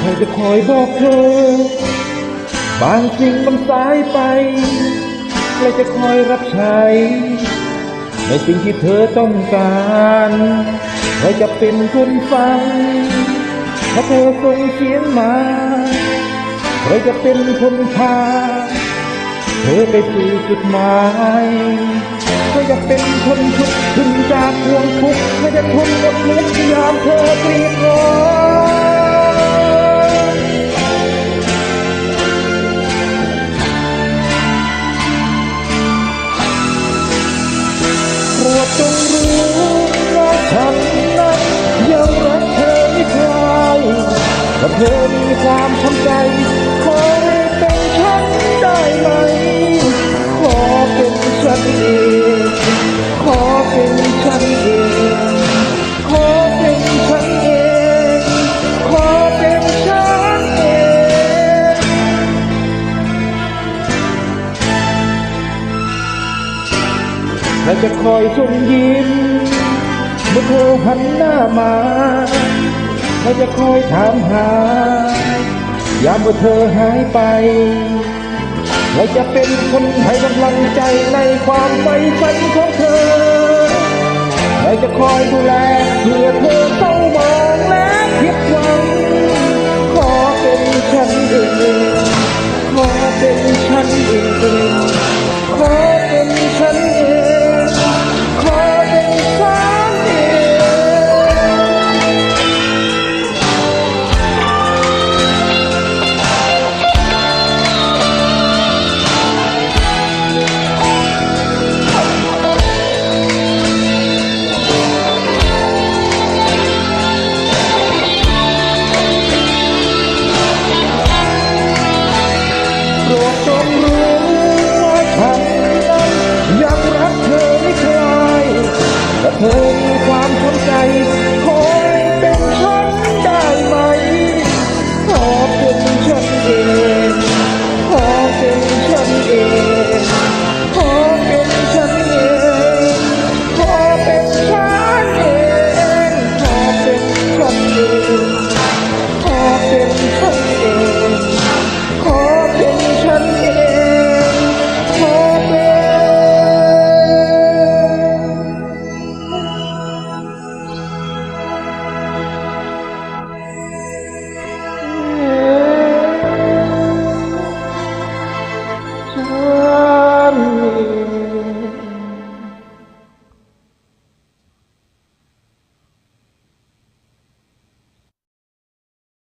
ใครจะคอยบอกเธอบางสิ่งมันสายไปใครจะคอยรับใช้ ในสิ่งที่เธอต้องการใครจะเป็นคนฟัง ถ้าเธอส่งเสียงมาใครจะเป็นคนพา เธอไปสู่จุดหมายเธอจะเป็นคนชุดถึงจากห่วงทุกข์เธอจะทนกับทุกข์ยามเธอกรีดร้อง และจะคอยส่งยิ้ม เมื่อเธอหันหน้ามาและจะคอยถามหา ยามเมื่อเธอหายไป และจะเป็นคนให้กำลังใจในความใฝ่ฝันของเธอและจะคอยดูแลเพื่อเธอ งรู้ว่าฉันนั้นยังรักเธอไม่คลายแต่เธอมีความสนใจ